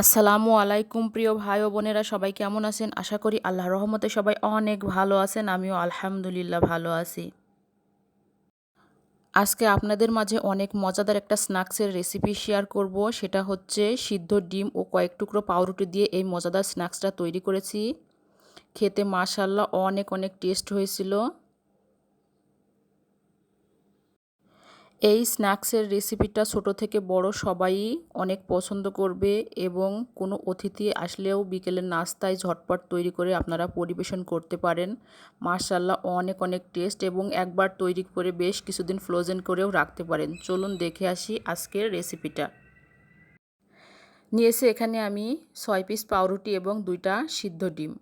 আসসালামু আলাইকুম, প্রিয় ভাই ও বোনেরা, সবাই কেমন আছেন? আশা করি আল্লাহর রহমতে সবাই অনেক ভালো আছেন, আমিও আলহামদুলিল্লাহ ভালো আছি। আজকে আপনাদের মাঝে অনেক মজাদার একটা স্ন্যাক্সের রেসিপি শেয়ার করব, সেটা হচ্ছে সিদ্ধ ডিম ও কয়েক টুকরো পাউরুটি দিয়ে এই মজাদার স্ন্যাক্সটা তৈরি করেছি। খেতে মাশাল্লাহ অনেক অনেক টেস্ট হয়েছিল। এই স্ন্যাক্সের রেসিপিটা ছোট থেকে বড় সবাই অনেক পছন্দ করবে এবং কোনো অতিথি আসলেও বিকেলের নাস্তায় ঝটপট তৈরি করে আপনারা পরিবেশন করতে পারেন। মার্শাল্লাহ অনেক অনেক টেস্ট এবং একবার তৈরি করে বেশ কিছুদিন ফ্রোজেন করেও রাখতে পারেন। চলুন দেখে আসি আজকের রেসিপিটা। নিয়েছে এখানে আমি ছয় পিস পাউরুটি এবং দুইটা সিদ্ধ ডিম।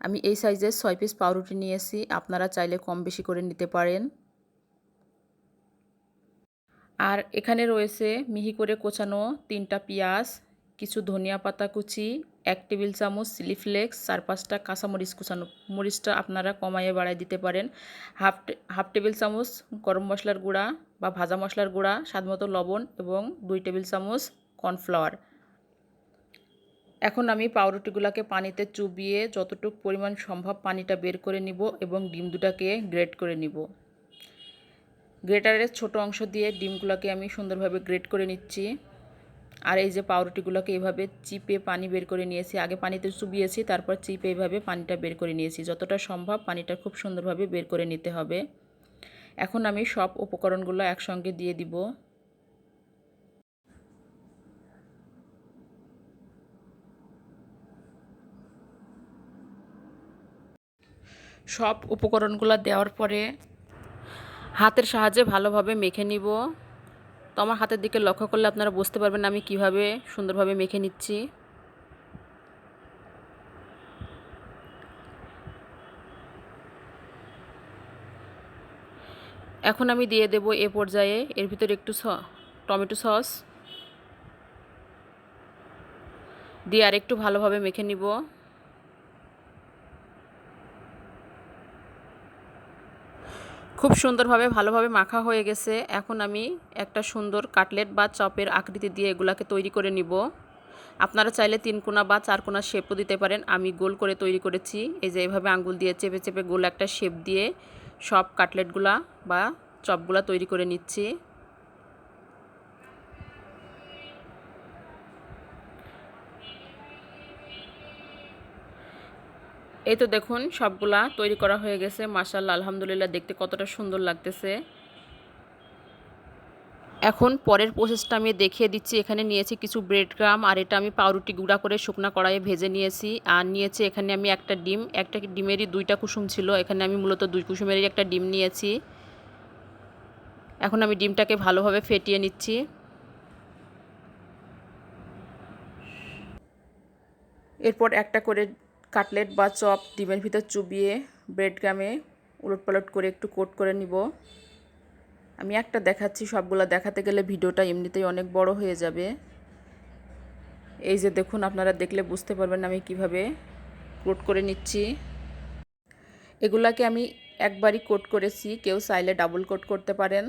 আমি এই সাইজের ছয় পিস পাউরুটি নিয়েছি, আপনারা চাইলে কম বেশি করে নিতে পারেন। আর এখানে রয়েছে মিহি করে কোচানো তিনটা পেঁয়াজ, কিছু ধনিয়া পাতা কুচি, এক টেবিল চামচ চিলি ফ্লেক্স, চার পাঁচটা কাঁচামরিচ কুচানো। মরিচটা আপনারা কমাইয়ে বাড়াই দিতে পারেন। হাফ হাফ টেবিল চামচ গরম মশলার গুঁড়া বা ভাজা মশলার গুঁড়া, স্বাদমতো লবণ এবং দুই টেবিল চামচ কর্নফ্লাওয়ার। এখন আমি পাউরুটিগুলোকে পানিতে চুবিয়ে যতটুকু পরিমাণ সম্ভব পানিটা বের করে নিব এবং ডিম দুটাকে গ্রেট করে নিব। গ্রেটারের ছোট অংশ দিয়ে ডিমগুলোকে আমি সুন্দরভাবে গ্রেট করে নিচ্ছি। আর এই যে পাউরুটিগুলোকে এভাবে চিপে পানি বের করে নিয়েছি। আগে পানিতে চুবিয়েছি, তারপর চিপে এইভাবে পানিটা বের করে নিয়েছি। যতটা সম্ভব পানিটা খুব সুন্দরভাবে বের করে নিতে হবে। এখন আমি সব উপকরণগুলো একসঙ্গে দিয়ে দিব। সব উপকরণগুলো দেওয়ার পরে হাতের সাহায্যে ভালোভাবে মেখে নিব। তো আমার হাতের দিকে লক্ষ্য করলে আপনারা বুঝতে পারবেন আমি কীভাবে সুন্দরভাবে মেখে নিচ্ছি। এখন আমি দিয়ে দেব এ পর্যায়ে, এর ভিতরে একটু টমেটো সস। দিয়ে আর একটু ভালোভাবে মেখে নিব। খুব সুন্দরভাবে ভালোভাবে মাখা হয়ে গেছে। এখন আমি একটা সুন্দর কাটলেট বা চপের আকৃতি দিয়ে এগুলাকে তৈরি করে নিব। আপনারা চাইলে তিন কোনা বা চার কোনা শেপও দিতে পারেন। আমি গোল করে তৈরি করেছি। এই যে এভাবে আঙ্গুল দিয়ে চেপে চেপে গোল একটা শেপ দিয়ে সব কাটলেটগুলা বা চপগুলা তৈরি করে নিচ্ছি। এই তো দেখুন, সবগুলা তৈরি করা হয়ে গেছে। মাসাল্লাহ আলহামদুলিল্লাহ, দেখতে কতটা সুন্দর লাগতেছে। এখন পরের প্রসেসটা আমি দেখিয়ে দিচ্ছি। এখানে নিয়েছি কিছু ব্রেড গ্রাম আর এটা আমি পাউরুটি গুঁড়া করে শুকনা কড়াইয়ে ভেজে নিয়েছি। আর নিয়েছি এখানে আমি একটা ডিম, একটা ডিমেরই দুইটা কুসুম ছিল। এখানে আমি মূলত দুই কুসুমেরই একটা ডিম নিয়েছি। এখন আমি ডিমটাকে ভালোভাবে ফেটিয়ে নিচ্ছি। এরপর একটা করে কাটলেট বা চপ ডিমের ভিতর চুবিয়ে ব্রেড গামে উলট পালট করে একটু কোট করে নিব। আমি একটা দেখাচ্ছি, সবগুলো দেখাতে গেলে ভিডিওটা এমনিতেই অনেক বড় হয়ে যাবে। এই যে দেখুন, আপনারা দেখলে বুঝতে পারবেন আমি কীভাবে কোট করে নিচ্ছি। এগুলাকে আমি একবারই কোট করেছি, কেউ চাইলে ডাবল কোট করতে পারেন।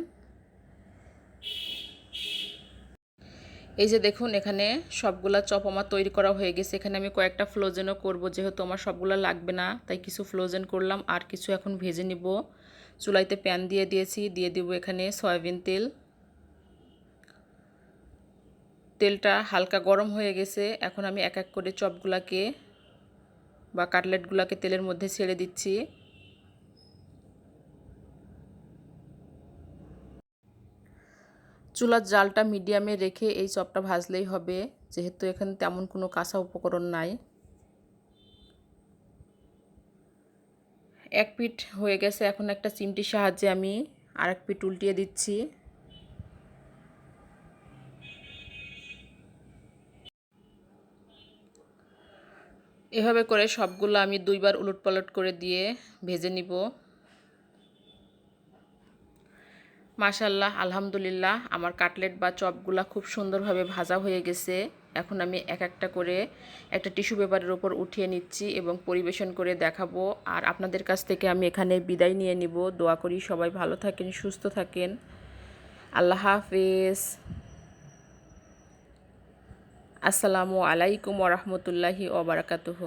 এই যে দেখুন, এখানে সবগুলা চপ আমার তৈরি করা হয়ে গেছে। এখানে আমি কয়েকটা ফ্লোজেনও করব। যেহেতু আমার সবগুলো লাগবে না, তাই কিছু ফ্লোজেন করলাম আর কিছু এখন ভেজে নিব। চুলাইতে প্যান দিয়ে দিয়েছি, দিয়ে দিব এখানে সয়াবিন তেল। তেলটা হালকা গরম হয়ে গেছে। এখন আমি এক এক করে চপগুলাকে বা কাটলেটগুলোকে তেলের মধ্যে ছেড়ে দিচ্ছি। চুলার জালটা মিডিয়ামে রেখে এই চপটা ভাজলেই হবে। যেহেতু এখানে তেমন কোনো কাঁচা উপকরণ নাই। এক পিঠ হয়ে গেছে এখন একটা চিমটির সাহায্যে আমি আর এক পিঠ উল্টিয়ে দিচ্ছি। এভাবে করে সবগুলো আমি দুইবার উলট পালট করে দিয়ে ভেজে নিব। মাশাল্লাহ আলহামদুলিল্লাহ, আমার কাটলেট বা চপগুলা খুব সুন্দরভাবে ভাজা হয়ে গেছে। এখন আমি এক একটা করে একটা টিস্যু পেপারের ওপর উঠিয়ে নিচ্ছি এবং পরিবেশন করে দেখাবো। আর আপনাদের কাছ থেকে আমি এখানে বিদায় নিয়ে নিব। দোয়া করি সবাই ভালো থাকেন, সুস্থ থাকেন। আল্লাহ হাফেজ। আসসালামু আলাইকুম ওরহমতুল্লাহি ওবরাকাতুহ